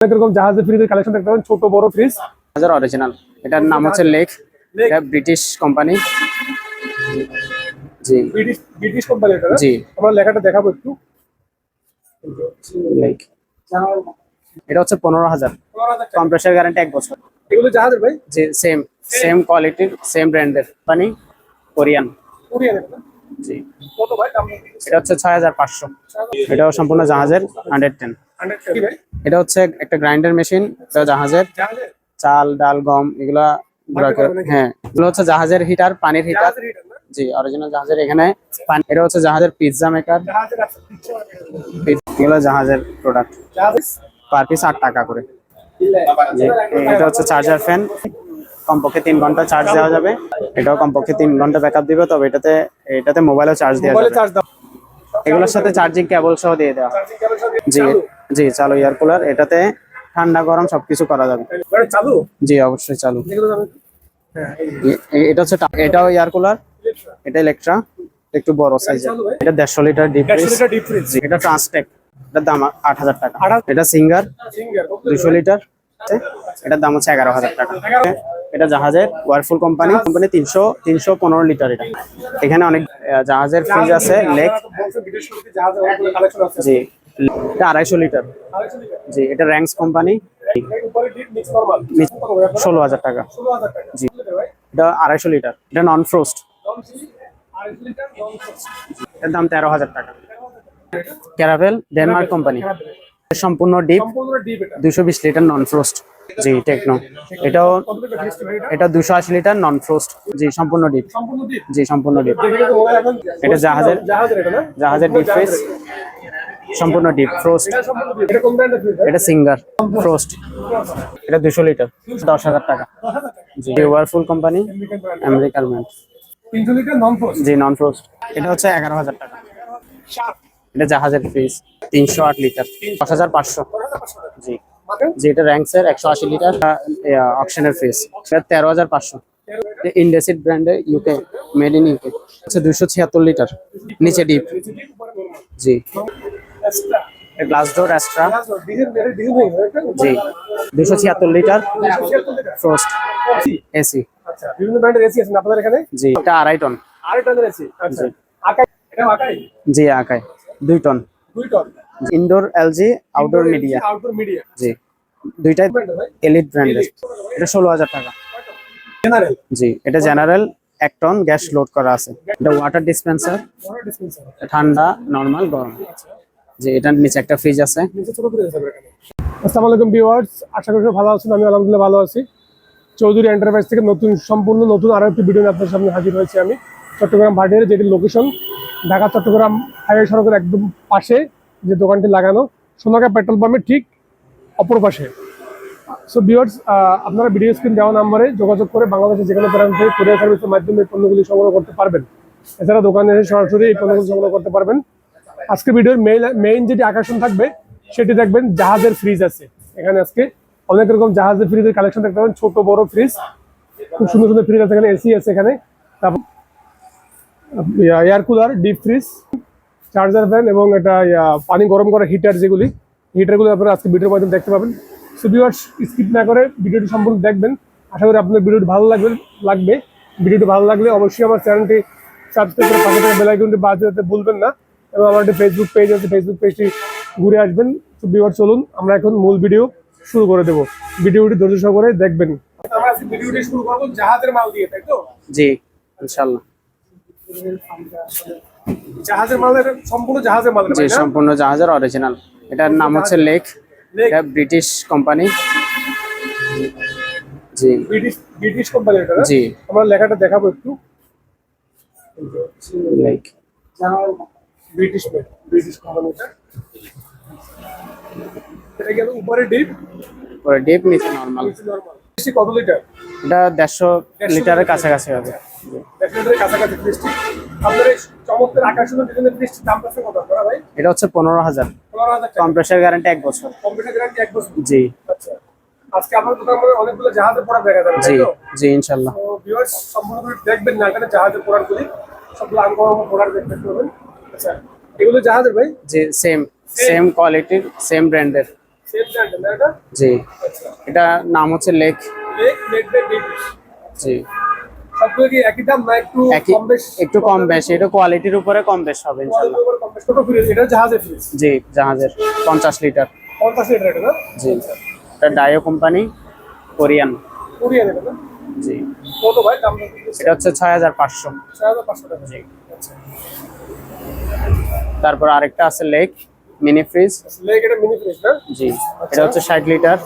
অনেক রকম জাহাজের ফ্রিজের কালেকশন দেখতে পাবেন ছোট বড় ফ্রিজ হাজার অরিজিনাল এটার নাম হচ্ছে লেক এটা ব্রিটিশ কোম্পানি জি। ব্রিটিশ ব্রিটিশ কোম্পানি এটা জি। আমরা লেখাটা দেখাবো একটু। লেক এটা হচ্ছে পনেরো হাজার। কম্প্রেসার গ্যারান্টি এক বছর। এগুলো জাহাজের ভাই? জি সেম সেম কোয়ালিটির সেম ব্র্যান্ডের কোম্পানি কোরিয়ান। কোরিয়ান জি। কত ভাই? এটা হচ্ছে ছয় হাজার পাঁচশো। এটাও সম্পূর্ণ জাহাজের হান্ড্রেড টেন এটা হচ্ছে একটা গ্রাইন্ডার মেশিন জাহাজের। চাল ডাল গম এগুলা? হ্যাঁ এগুলো হচ্ছে জাহাজের হিটার পানির হিটার জি অরিজিনাল জাহাজের এখানে। এটা হচ্ছে জাহাজের পিৎজা মেকার। এগুলো জাহাজের প্রোডাক্ট পার পিস আট টাকা করে। এটা হচ্ছে চার্জার ফ্যান কমপক্ষে তিন ঘণ্টা চার্জ দেওয়া যাবে। এটাও কমপক্ষে তিন ঘণ্টা ব্যাকআপ দিবে তবে এটাতে এটাতে মোবাইলও চার্জ দেওয়া যাবে। এগুলোর সাথে চার্জিং কেবল সহ দিয়ে দেওয়া জি জি চালু এয়ার কুলার এটাতে ঠান্ডা গরম সবকিছু করা যাবে। মানে চালু? জি অবশ্যই চালু। হ্যাঁ এটা হচ্ছে এটাও এয়ার কুলার এটা ইলেকট্রা একটু বড় সাইজের এটা দেড়শো লিটার ডিপ দেড়শো ফ্রিজ এটা ট্রান্সটেক এটার দাম আট হাজার টাকা। এটা সিঙ্গার দুশো লিটার এটার দাম হচ্ছে এগারো হাজার টাকা। এটা জাহাজের ওয়ারফুল কোম্পানি কোম্পানি তিনশো তিনশো পনেরো লিটার এটা। এখানে অনেক জাহাজের ফ্রিজ আছে লেক জি এটা আড়াইশো লিটার। জি এটা র্যাঙ্কস কোম্পানি ষোলো হাজার টাকা। জি। এটা আড়াইশো লিটার। এটা নন ফ্রোস্ট এর দাম তেরো হাজার টাকা। ক্যারাভেল ডেনমার্ক কোম্পানি সম্পূর্ণ ডিপ সম্পূর্ণ ডিপ এটা। দুশো বিশ লিটার নন ফ্রোস্ট জি টেকনো এটাও এটা দুশো আশি লিটার নন ফ্রোস্ট জি, সম্পূর্ণ ডিপ জি, সম্পূর্ণ ডিপ এটা জাহাজের- জাহাজের ডিপ ফ্রিজ সম্পূর্ণ ডিপ ফ্রোস্ট এটা সিঙ্গার ফ্রোস্ট এটা দুশো লিটার দশ হাজার টাকা। জি। ওয়ারফুল কোম্পানি আমেরিকান ব্র্যান্ড আমেরিকার ম্যান তিনশো লিটার নন ফ্রোস্ট জি নন ফ্রোস্ট এটা হচ্ছে এগারো হাজার টাকা। এটা জাহাজের ফ্রিজ তিনশো আট লিটার দশ হাজার পাঁচশো। জি। মাখন র্যাঙ্ক র্যাঙ্কসের একশো আশি লিটার অকশনের ফ্রিজ এটা তেরো হাজার পাঁচশো। ইন্ডেসিড ব্র্যান্ডের ইউকে মেড ইন ইউকে হচ্ছে দুশো ছিয়াত্তর লিটার নিচে ডিপ জি। গ্লাস ডোর এক্সট্রা জি। দুশো ছিয়াত্তর লিটার 276 লিটার ফ্রোস্ট এসি আচ্ছা বিভিন্ন ব্র্যান্ডের এসি আছে আপনাদের এখানে? জি। এটা আড়াই টন আর এটা এসি আচ্ছা। জি। আকাই দুই টন দুই ton indoor LG outdoor Midea outdoor Midea জি। দুইটাই এলিট ব্র্যান্ডের এটা ষোলো হাজার টাকা। জেনারেল জি এটা জেনারেল এক টন গ্যাস লোড করা আছে। এটা ওয়াটার ডিসপেন্সার ঠান্ডা নর্মাল গরম। জি এটার নিচে একটা ফ্রিজ আছে। আসসালামু আলাইকুম ভিউয়ার্স আশা করি ভালো আছেন। আমি আলহামদুলিল্লাহ ভালো আছি। চৌধুরী এন্টারপ্রাইজ থেকে নতুন সম্পূর্ণ নতুন আরও একটি ভিডিও আপনার সামনে হাজির হয়েছি আমি। চট্টগ্রাম ভাটিয়ার যেটি লোকেশন ঢাকা চট্টগ্রাম হাইওয়ে সড়কের একদম পাশে। যে দোকানটি লাগানো সোনাকা পেট্রোল পাম্পের ঠিক অপর পাশে। সো ভিউয়ার্স আপনারা ভিডিও স্ক্রিন দেওয়া নাম্বারে যোগাযোগ করে বাংলাদেশের যেখানে প্রান্ত থেকে কুরিয়ার সার্ভিসের মাধ্যমে পণ্যগুলি সংগ্রহ করতে পারবেন। এছাড়া দোকানে এসে সরাসরি এই পণ্যগুলি সংগ্রহ করতে পারবেন। আজকে ভিডিওর মেইন মেইন যেটি আকর্ষণ থাকবে, সেটি দেখবেন জাহাজের ফ্রিজ আছে। এখানে আজকে অনেক রকম জাহাজের ফ্রিজের কালেকশন দেখতে পাবেন, ছোট, বড় ফ্রিজ খুব সুন্দর সুন্দর ফ্রিজ আছে এখানে এসি আছে এখানে। তারপর air cooler deep fridge charger fan এবং এটা পানি গরম করা হিটার যেগুলি হিটারগুলো আপনারা আজকে ভিডিওর মাধ্যমে দেখতে পাবেন। সো ভিউয়ার্স স্কিপ না করে ভিডিওটি সম্পূর্ণ দেখবেন। আশা করি আপনার ভিডিওটি ভালো লাগবে লাগবে। ভিডিওটি ভালো লাগলে অবশ্যই আমার চ্যানেলটি সাবস্ক্রাইব করে পাশে থাকা বেল আইকনটি বাজাতে ভুলবেন না এবং আমার একটি ফেসবুক পেজ আছে ফেসবুক পেজটি ঘুরে আসবেন। তো ভিউয়ার চলুন, আমরা এখন মূল ভিডিও শুরু করে দেব। ভিডিওটি ধৈর্য সহকারে দেখবেন। জাহাজের মাল দিয়ে, তাই তো? জি ইনশাল্লাহ জাহাজের মাল এটা সম্পূর্ণ জাহাজের মাল জি সম্পূর্ণ জাহাজের অরিজিনাল এটার নাম হচ্ছে লেক। এটা ব্রিটিশ কোম্পানি জি। ব্রিটিশ ব্রিটিশ কোম্পানি এটা জি। আমরা লেখাটা দেখাবো একটু। লেক ব্রিটিশ ব্রিটিশ কোম্পানিটা এটা। গেল উপরে ডিপ। পরে ডিপ নিচে নর্মাল নিচে নরমাল কত লিটার এটা দেড়শো লিটারের কাছাকাছি হবে। এটা হচ্ছে পনেরো হাজার। কম্প্রেসার গ্যারান্টি এক বছর। জি। আচ্ছা। আজকে আপনার দোকান অনেকগুলো জাহাজের পড়া দেখা যাবে জি জি ইনশাল্লাহ তো ভিউয়ার্স সম্পূর্ণ দেখবেন না এখানে পোড়াগুলি পোড়ার দেখতে পাবেন। আচ্ছা এগুলো জাহাজের ভাই? জি সেম সেম কোয়ালিটির সেম ব্র্যান্ডের সেম ব্র্যান্ড এটা জি। আচ্ছা। এটা নাম হচ্ছে লেক লেক বাই জি। একটু কম বেশ? একটু এটা কোয়ালিটির উপরে কম বেশ হবে জি জাহাজের। পঞ্চাশ লিটার পঞ্চাশ লিটার এটা জি। ডায়ো কোম্পানি কোরিয়ান জি। এটা হচ্ছে ছয় হাজার পাঁচশো। জি। আচ্ছা। তারপর আরেকটা আছে লেক মিনি ফ্রিজ লেক এটা মিনি ফ্রিজ না? জি। এটা হচ্ছে ষাট লিটার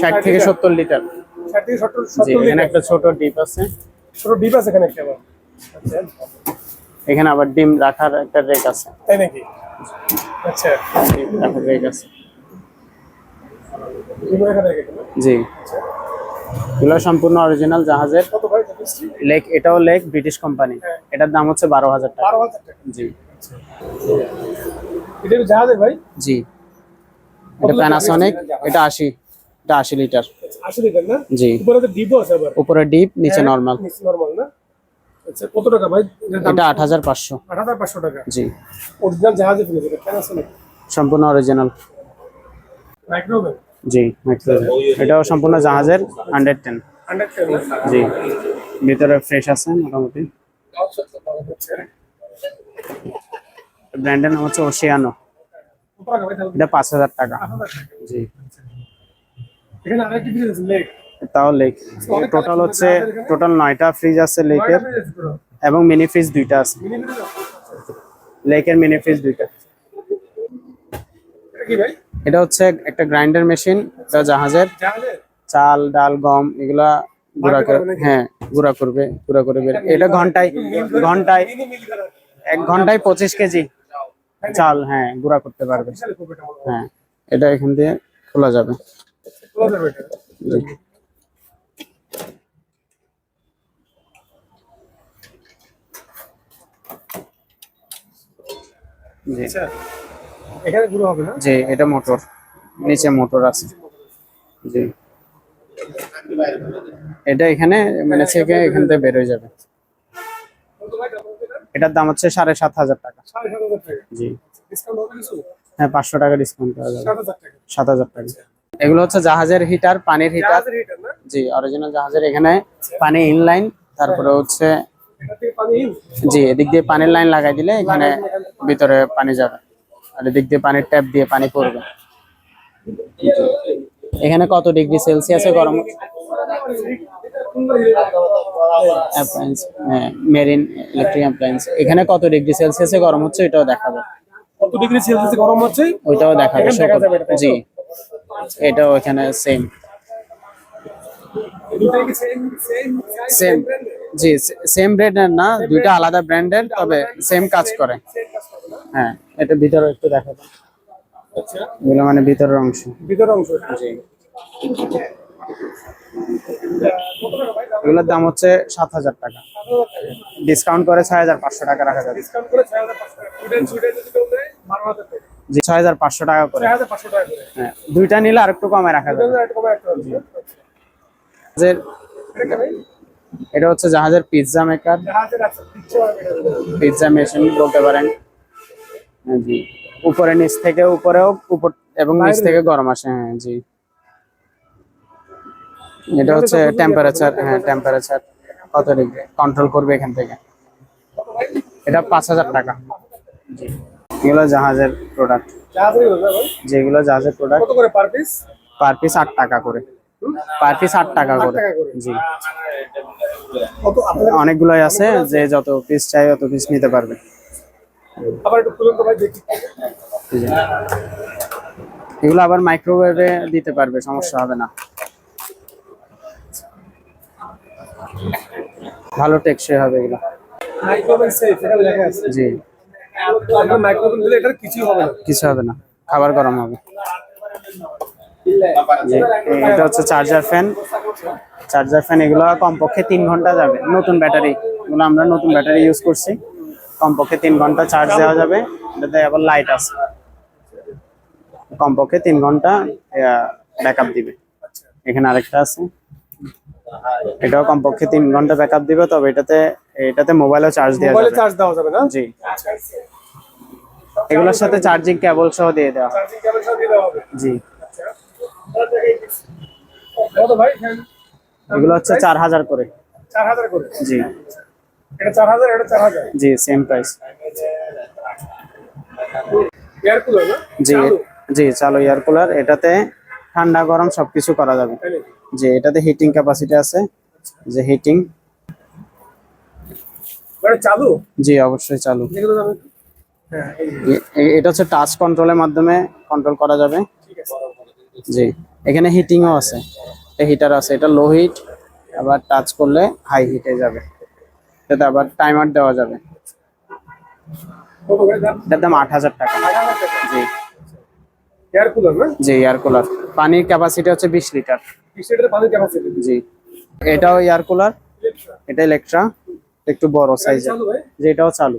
ষাট থেকে লিটার। সত্তর লিটার থেকে জি এখানে একটা ছোট ডিপ আছে। ছোট ডিপ আছে এখানে একটা আবার। আচ্ছা। এখানে আবার ডিম রাখার একটা রেক আছে। তাই নাকি? আচ্ছা। ডিম রাখার রেক আছে। জি। এগুলো সম্পূর্ণ অরিজিনাল জাহাজের। লেক এটাও লেক ব্রিটিশ কোম্পানি। এটার দাম হচ্ছে বারো হাজার টাকা। বারো হাজার টাকা। জি। এটা জাহাজের ভাই? জি। এটা প্যানাসনিক এটা আশি। এটা আশি লিটার। আশি লিটার না? জি। উপরে ডিপও আছে আবার। উপরে ডিপ নিচে নর্মাল নিচে নরমাল না? আচ্ছা কত টাকা ভাই? এটা আট হাজার পাঁচশো। আট হাজার পাঁচশো টাকা? জি। অরিজিনাল জাহাজে ফিরে যাবে কেন আছে সম্পূর্ণ অরিজিনাল মাইক্রোওয়েভ জি মাইক্রোওয়েভ এটাও সম্পূর্ণ জাহাজের হান্ড্রেড টেন হান্ড্রেড টেন জি। ভিতরে ফ্রেশ আছে মোটামুটি। ব্র্যান্ডের নাম হচ্ছে ওশিয়ানো এটা পাঁচ হাজার টাকা। জি। এখানে আরেকটি ফ্রিজ আছে লেক তাও লেক টোটাল হচ্ছে টোটাল নয়টা ফ্রিজ আছে লেকের এবং মিনি ফ্রিজ দুইটা আছে। লেকের মিনি ফ্রিজ দুইটা। এটা হচ্ছে একটা গ্রাইন্ডার মেশিন এটা জাহাজের। চাল ডাল গম এগুলা গুঁড়া করে হ্যাঁ গুঁড়া করবে গুঁড়া করে বের এটা ঘন্টায় ঘন্টায় এক ঘন্টায় পঁচিশ কেজি চাল। হ্যাঁ গুঁড়া করতে পারবে। হ্যাঁ এটা এখান দিয়ে খোলা যাবে। এখানে গুলো হবে না? জি এটা মোটর। নিচে মোটর আছে। জি। এটা এখানে মানে থেকে এখান থেকে বের হয়ে যাবে? এটার দাম হচ্ছে সাড়ে সাত হাজার টাকা। জি। হ্যাঁ পাঁচশো টাকা ডিসকাউন্ট করা যাবে। সাত হাজার টাকা। সাত হাজার টাকা। এগুলো হচ্ছে জাহাজের হিটার পানির হিটার জি অরিজিনাল জাহাজের এখানে পানি ইনলাইন তারপরে হচ্ছে জি এদিক দিয়ে পানির লাইন লাগাই দিলে এখানে ভিতরে পানি যাবে। আর এদিক দিয়ে পানির ট্যাপ দিয়ে পানি পড়বে। এখানে কত ডিগ্রি সেলসিয়াসে গরম? অ্যাপ্লায়েন্স মেরিন ইলেকট্রিক অ্যাপ্লায়েন্স এখানে কত ডিগ্রি সেলসিয়াসে গরম হচ্ছে ওইটাও দেখাবে। কত ডিগ্রি সেলসিয়াস গরম হচ্ছে? ওইটাও দেখাবে? জি। এটাও এখানে সেম সেম জি সেম ব্র্যান্ডের না দুইটা আলাদা ব্র্যান্ডের তবে সেম কাজ করে। হ্যাঁ এটা ভিতরে একটু দেখাবো আচ্ছা এগুলো মানে ভিতরের অংশ। ভিতর অংশ। জি। এগুলোর দাম হচ্ছে সাত হাজার টাকা। ডিসকাউন্ট করে ছয় হাজার পাঁচশো টাকা রাখা যাবে। ডিসকাউন্ট করে ছয় হাজার পাঁচশো টাকা। জি ছয় হাজার পাঁচশো টাকা করে। হ্যাঁ দুইটা নিলে আরেকটু কমে রাখা যাবে। এটা হচ্ছে জাহাজের এটা হচ্ছে পিৎজা মেকার পিৎজা মেশিন বলতে পারেন। হ্যাঁ, জি। উপরে নিচ থেকে উপরেও উপর এবং নিচ থেকে গরম আসে হ্যাঁ জি। এটা হচ্ছে টেম্পারেচার হ্যাঁ টেম্পারেচার কত ডিগ্রি কন্ট্রোল করবে এখান থেকে। এটা পাঁচ হাজার টাকা। জি। এগুলো জাহাজের প্রোডাক্ট যেগুলো জাহাজের প্রোডাক্ট কত করে পার পিস পার পিস আট টাকা করে। পার পিস আট টাকা করে। জি। অনেকগুলোই আছে যে যত পিস চাই তত পিস নিতে পারবে। আবার একটু খুলুন তো ভাই দেখি। এগুলো আবার মাইক্রোওয়েভে দিতে পারবে সমস্যা হবে না। ভালো টেকসই হবে এগুলো। জি। আপনার মাইক্রোওয়েভ দিলে এটার কিছুই হবে না। কিছু হবে না। খাবার গরম হবে। এটা হচ্ছে চার্জার ফ্যান চার্জার ফ্যান এগুলো কমপক্ষে তিন ঘণ্টা যাবে। নতুন ব্যাটারি। এগুলো আমরা নতুন ব্যাটারি ইউজ করছি। কমপক্ষে তিন ঘণ্টা চার্জ দেওয়া যাবে। এটাতে আবার লাইট আছে। কমপক্ষে তিন ঘণ্টা ব্যাকআপ দিবে। এখানে আরেকটা আছে। এটাও কমপক্ষে তিন ঘণ্টা ব্যাকআপ দিবে তবে এটাতে এটাতে মোবাইলও চার্জ দেওয়া যাবে। চার্জ দেওয়া যাবে না? জি। এগুলোর সাথে চার্জিং কেবল সহ দিয়ে দেওয়া। চার্জিং কেবল সব দিয়ে দেওয়া হবে। জি। কত ভাই? এগুলো হচ্ছে চার হাজার করে। চার হাজার করে? জি। এটা চার হাজার এটা চার হাজার? জি সেম প্রাইস এয়ার কুলার না? জি জি চালু এয়ার কুলার এটাতে ঠান্ডা গরম সবকিছু করা যাবে? যে এটাতে হিটিং ক্যাপাসিটি আছে যে হিটিং মানে চালু? জি অবশ্যই চালু। হ্যাঁ এটা হচ্ছে টাচ কন্ট্রোলের মাধ্যমে কন্ট্রোল করা যাবে। জি এখানে হিটিংও আছে। এটা হিটার আছে এটা লো হিট আবার টাচ করলে হাই হিটে যাবে। এটাতে আবার টাইমার দেওয়া যাবে। কত করে দাম? এটার দাম আট হাজার টাকা। জি। এয়ার কুলার না? জি এয়ার কুলার পানির ক্যাপাসিটি হচ্ছে বিশ লিটার বিশ লিটারের পানির ক্যাপাসিটি জি। এটাও এয়ার কুলার এটা ইলেকট্রা একটু বড় সাইজের যে এটাও চালু।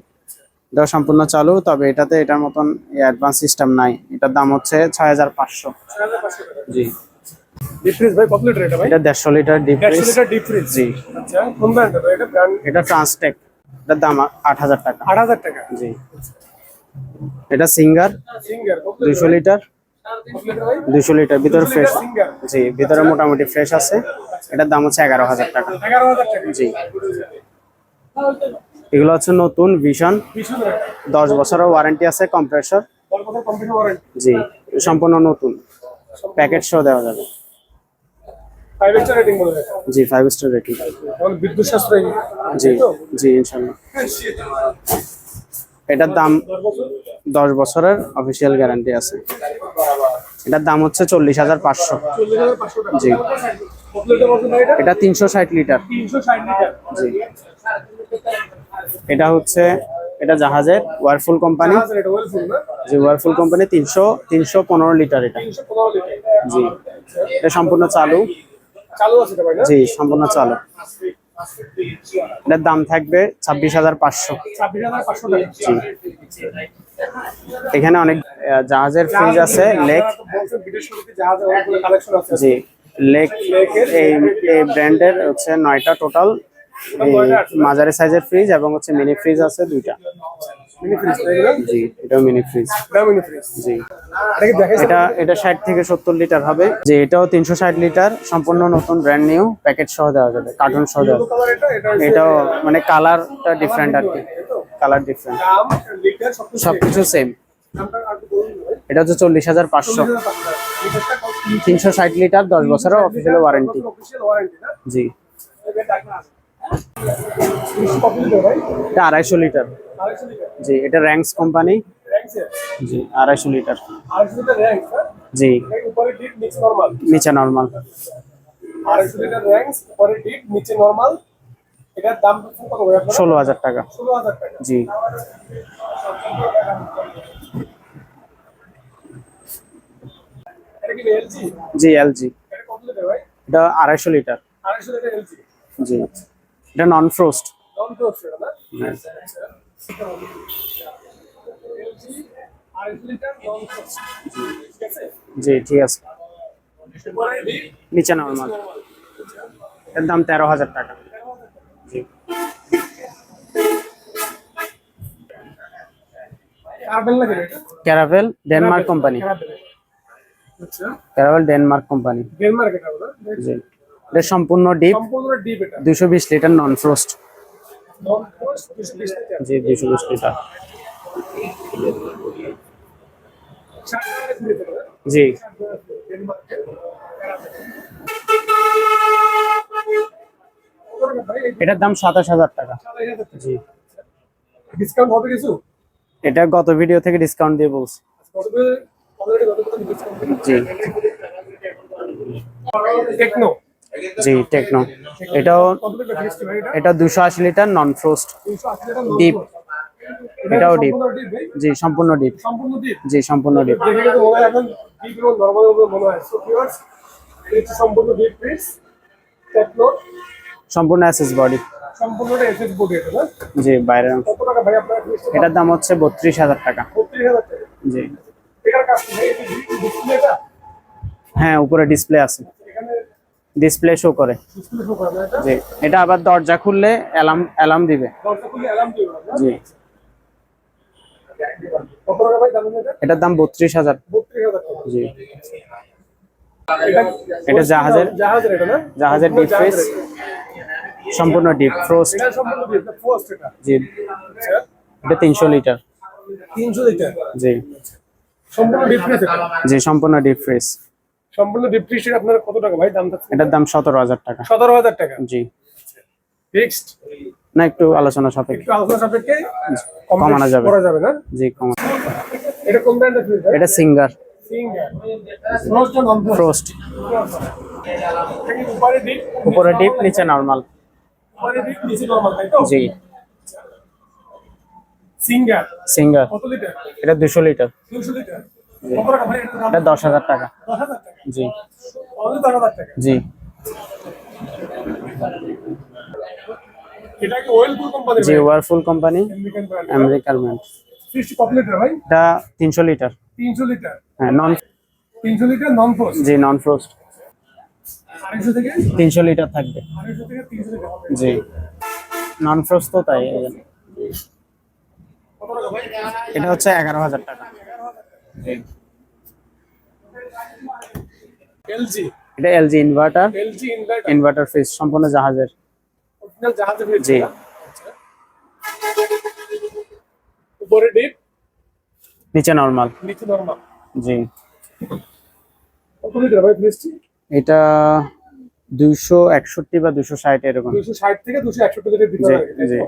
এটাও সম্পূর্ণ চালু তবে এটাতে এটার মতন অ্যাডভান্স সিস্টেম নাই। এটার দাম হচ্ছে ছয় হাজার পাঁচশো। ছয় হাজার পাঁচশো টাকা। জি। ডিপ ফ্রিজ ভাই কত লিটার এটা ভাই? এটা litre deep litre deep fridge জি। আচ্ছা কোন ব্র্যান্ড এটা? ব্র্যান্ড এটা ট্রান্সটেক এটার দাম আট হাজার টাকা। আট হাজার টাকা। জি। এটা সিঙ্গার সিঙ্গার কত দুশো লিটার কত লিটার ভাই দুশো লিটার ভিতরে ফ্রেশ জি ভিতরে মোটামুটি ফ্রেশ আছে। এটার দাম হচ্ছে এগারো হাজার টাকা। জি। এগুলো হচ্ছে নতুন ভিশন দশ বছরের ওয়ারেন্টি আছে কম্প্রেসর জি সম্পূর্ণ নতুন। প্যাকেট সহ দেওয়া যাবে। ফাইভ স্টার রেটিং বলে জি ফাইভ স্টার রেটিং বিদ্যুৎ জি জি ইনশাল্লাহ। এটার দাম দশ বছরের অফিসিয়াল গ্যারান্টি আছে। এটার দাম হচ্ছে চল্লিশ হাজার পাঁচশো। জি। এটা তিনশো ষাট লিটার। জি। এটা হচ্ছে এটা জাহাজের ওয়ারফুল কোম্পানি জি ওয়ারফুল কোম্পানি তিনশো তিনশো পনেরো লিটার এটা। জি। এটা সম্পূর্ণ চালু। জি সম্পূর্ণ চালু। এটার দাম থাকবে ছাব্বিশ হাজার পাঁচশো। এখানে অনেক জাহাজের ফ্রিজ আছে লেক জি লেক এই ব্র্যান্ডের হচ্ছে নয়টা টোটাল মাঝারি সাইজের ফ্রিজ এবং হচ্ছে মিনি ফ্রিজ আছে দুইটা। জি এটা মিনি ফ্রিজ এটা জি। এটা এটা এটা ষাট থেকে সত্তর লিটার হবে। যে এটাও তিনশো ষাট লিটার সম্পূর্ণ নতুন ব্র্যান্ড নিউ প্যাকেট সহ দেওয়া যাবে কার্টুন সহ দেওয়া এটাও মানে কালারটা ডিফারেন্ট আর কি। কালার ডিফারেন্ট সবকিছু সেম এটা হচ্ছে চল্লিশ হাজার পাঁচশো। তিনশো ষাট লিটার দশ বছরের অফিসিয়াল ওয়ারেন্টি জি। এটা আড়াইশো লিটার। জি, এটা র্যাঙ্কস কোম্পানি। জি, আড়াইশো লিটার। জি। নিচে নরমাল। ষোলো হাজার টাকা। জি। জি এলজি এটা আড়াইশো লিটার। জি। এটা নন ফ্রোস্ট নন তো হচ্ছে না এলজি আড়াইশো লিটার নন ঠিক আছে? জি ঠিক আছে। উপরে ডিপ নিচে নর্মাল এর দাম তেরো হাজার টাকা। জি। কার্বেল লাগে এটা? ক্যারাভেল ডেনমার্ক কোম্পানি। কার্বেল আচ্ছা। ক্যারাভেল ডেনমার্ক কোম্পানি। ডেনমার্ক এটা বলো। জি। এটা সম্পূর্ণ ডিপ সম্পূর্ণ ডিপ এটা। দুশো বিশ লিটার নন ফ্রোস্ট নন দুশো বিশ লিটার। জি দুশো বিশ লিটার। এটার দাম সাতাশ হাজার টাকা। জি। ডিসকাউন্ট হবে কিছু? এটা গত ভিডিও থেকে ডিসকাউন্ট দিয়ে বলছি। জি। টেকনো জি টেকনো এটাও এটা দুশো আশি লিটার নন ফ্রোস্ট ডিপ এটাও ডিপ জি সম্পূর্ণ ডিপ জি সম্পূর্ণ ডিপ সম্পূর্ণ বডি এসএস না জি ফিক্সড এটার দাম হচ্ছে বত্রিশ হাজার টাকা। জি। হ্যাঁ উপরে ডিসপ্লে আছে। ডিসপ্লে শো করে। জি এটা আবার দরজা খুললে অ্যালার্ম অ্যালার্ম দিবে। জি। এটার দাম বত্রিশ হাজার। জি। এটা জাহাজের জাহাজের ডিপ ফ্রিজ সম্পূর্ণ ডিপ ফ্রোস্ট জি। আচ্ছা। এটা তিনশো লিটার। 300 লিটার? জি। সম্পূর্ণ ডিপ ফ্রিজ জি সম্পূর্ণ ডিপ ফ্রিজ সম্পূর্ণ ডিপ ফ্রিজ আপনার কত টাকা ভাই? দাম থাকছে এটার দাম সতেরো হাজার টাকা। সতেরো হাজার টাকা? জি। ফিক্সড না একটু আলোচনা সাপেক্ষে। একটু আলোচনা সাপেক্ষে কম কমানো যাবে। করা যাবে না? জি কমা এটা কোন ব্র্যান্ডের ফ্রিজ এটা Singer Singer frost non frost উপরে ডিপ উপরে ডিপ নিচে নর্মাল উপরে ডিপ নিচে নরমাল তাই তো? জি। সিঙ্গার সিঙ্গার কত লিটার এটা দুশো লিটার 200 লিটার এটা দশ হাজার টাকা। জি। অনলি 10000 টাকা জি। জি ওয়ারফুল কোম্পানি আমেরিকান ব্র্যান্ড এটা তিনশো লিটার। 300 লিটার হ্যাঁ নন 300 লিটার নন ফোর্স জি নন ফ্রোস্ট তিনশো লিটার থাকবে। 250 থেকে 300 লিটার জি। নন ফ্রোস্ট তো তাই। এটা হচ্ছে এগারো হাজার টাকা। এলজি। এটা LG inverter. LG inverter. Inverter fridge সম্পূর্ণ জাহাজের। অরিজিনাল জাহাজের ফ্রিজ। জি। উপরে ডিপ। নিচে নর্মাল। নিচে নরমাল। জি। কত লিটার ভাই ফ্রিজটি? এটা দুইশো একষট্টি বা দুশো ষাট এরকম। 260 থেকে 261 লিটার ভিতরে জি জি।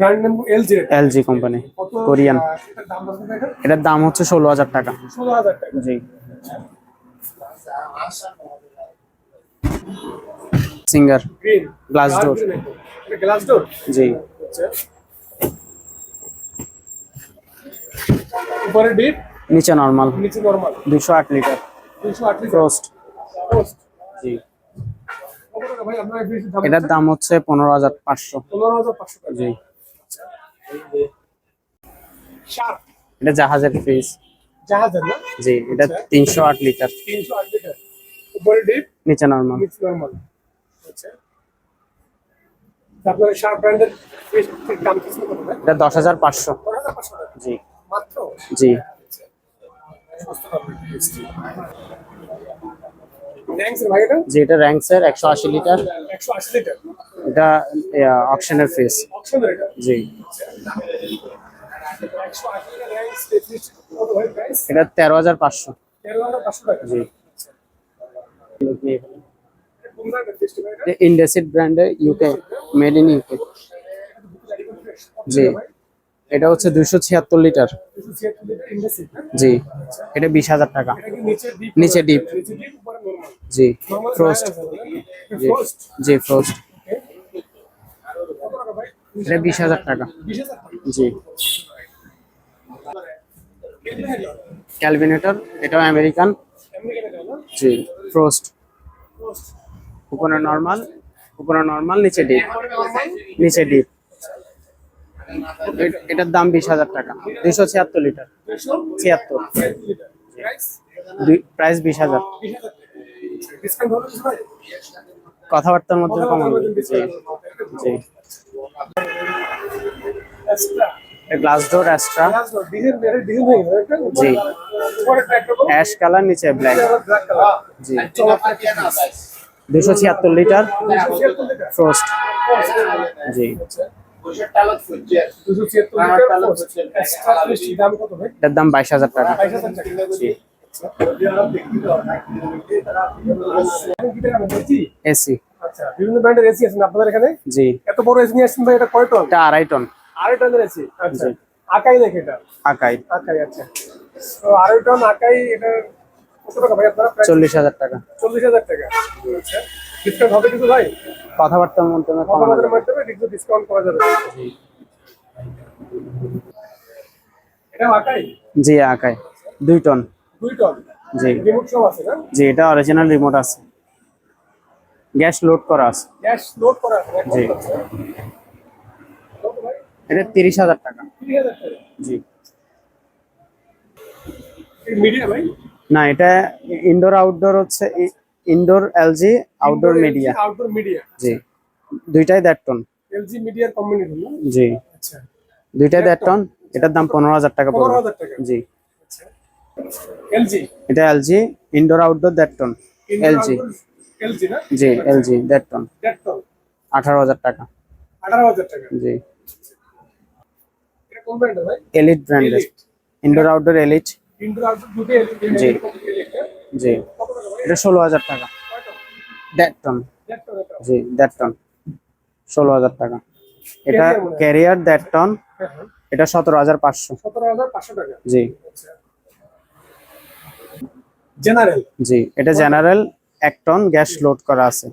Brand name LG LG company Korean এটার দাম হচ্ছে ষোলো হাজার টাকা। 16000 টাকা। জি। Singer door. এটা গ্লাস ডোর জি। আচ্ছা। উপরে ডিপ নিচে নর্মাল নিচে নরমাল দুশো আট লিটার 208 লিটার ফ্রোস্ট জি। এটার দাম হচ্ছে পনেরো হাজার পাঁচশো। 15500 টাকা। জি। শার্প এটা জাহাজের ফ্রিজ জাহাজের না? জি এটা তিনশো আট লিটার 308 লিটার উপরে ডিপ নিচে নর্মাল নিচে নরমাল আচ্ছা। আপনার শার্প ব্র্যান্ডের দাম কত এটা দশ হাজার পাঁচশো। 15500 টাকা। জি। মাত্র? জি। থ্যাঙ্কস ভাই এটা? জি এটা র্যাঙ্কসের একশো আশি লিটার 180 লিটার এটা অকশনের অপশন জি। 180 লিটার র্যাঙ্কস ফ্রিজ কত ভাই প্রাইস এটা তেরো হাজার পাঁচশো। 13500 টাকা জি ইন্ডেসিড ব্র্যান্ডের ইউকে মেড ইন ইউকে জি। এটা হচ্ছে দুইশো ছিয়াত্তর লিটার। 276 লিটার ইন্ডাস্ট্রি জি। এটা বিশ হাজার টাকা। নিচে ডিপ জি। ফ্রোস্ট জি। ফ্রোস্ট এটা বিশ হাজার টাকা। জি। ক্যালভিনেটর এটাও আমেরিকান জি ফ্রোস্ট উপরে নর্মাল উপরে নর্মাল নিচে ডিপ নিচে ডিপ এটার দাম বিশ হাজার টাকা। দুইশো ছিয়াত্তর লিটার 200 ছিয়াত্তর প্রাইস বিশ হাজার। 20000 টাকা ডিসকাউন্ট হবে। কিছু ভাই কথাবার্তার মধ্যে কমানো জি জি। গ্লাস ডোর অ্যাস্ট্রা জি। অ্যাশ কালার নিচে ব্ল্যাক জি। দুশো ছিয়াত্তর লিটার 276 ফ্রোস্ট জি। 276 লিটার এক্সট্রা ফ্রিজ দাম এটার দাম বাইশ হাজার টাকা। 22000 টাকা জি এসি। আচ্ছা বিভিন্ন ব্র্যান্ডের এসি আছে আপনাদের এখানে? জি। এত বড় এসি নিয়ে আসছেন ভাই এটা কয় টন এটা আড়াই টন আড়াই টনের এসি আচ্ছা। আকাই নাকি এটা? আকাই। আকাই আচ্ছা। তো আড়াই টন আকাই এটা কত টাকা ভাই আপনারা? চল্লিশ হাজার টাকা। চল্লিশ হাজার টাকা। আচ্ছা। ডিসকাউন্ট হবে কিছু ভাই? কথাবার্তার মধ্যে কমানো আমাদের মাধ্যমে কিছু ডিসকাউন্ট করা যাবে। এটা আকাই? জি আকাই। দুই টন দুই টন জি। রিমোট সব আছে না? জি এটা অরিজিনাল রিমোট আছে। গ্যাস লোড করা আছে। গ্যাস লোড করা আছে জি। এটা তিরিশ হাজার টাকা। জি। মিডিয়া ভাই? না এটা ইনডোর আউটডোর হচ্ছে indoor LG outdoor Midea outdoor Midea জি। দুইটাই দেড় টন এলজি মিডিয়ার কম্বিনেশন না? জি। আচ্ছা। দুইটাই দেড় টন এটার দাম পনেরো হাজার টাকা পড়বে। হাজার টাকা। জি। আচ্ছা। এলজি এটা এলজি ইনডোর আউটডোর দেড় টন এলজি এলজি না? জি এলজি দেড় টন দেড় টন আঠারো হাজার টাকা। আঠারো হাজার টাকা। জি। এটা কোন ব্র্যান্ডের ভাই? এলিট ব্র্যান্ডের indoor outdoor Elite indoor outdoor দুটো এলজি জি। জি। এটা ষোলো হাজার টাকা। দেড় টন জি দেড় টন ষোলো হাজার টাকা। এটা ক্যারিয়ার দেড় টন এটা সতেরো হাজার পাঁচশো। সতেরো হাজার পাঁচশো টাকা। জি। জেনারেল জি এটা জেনারেল এক টন গ্যাস লোড করা আছে।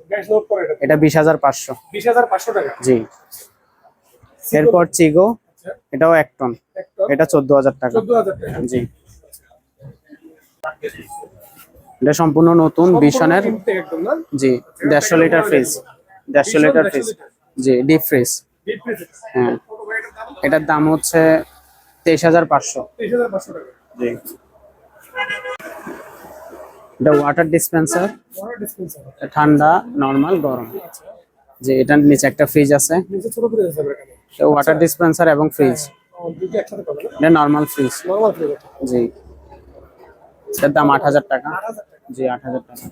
এটা। বিশ হাজার পাঁচশো। টাকা। জি। এরপর চিগো আচ্ছা। এটাও এক টন। এটা চোদ্দ হাজার টাকা। জি। এটা সম্পূর্ণ নতুন বিশনের জি দেড়শো লিটার ফ্রিজ। দেড়শো লিটার ফ্রিজ। জি ডিপ ফ্রিজ। হ্যাঁ। এটার দাম হচ্ছে তেইশ হাজার পাঁচশো। জি। এটা ওয়াটার ডিসপেন্সার ঠান্ডা নর্মাল গরম। আচ্ছা যে এটার নিচে একটা ফ্রিজ আছে। ওয়াটার ডিসপেন্সার এবং ফ্রিজ একসাথে পাবে না? এটা নর্মাল ফ্রিজ জি। এটার দাম আট হাজার টাকা। জি আট হাজার টাকা।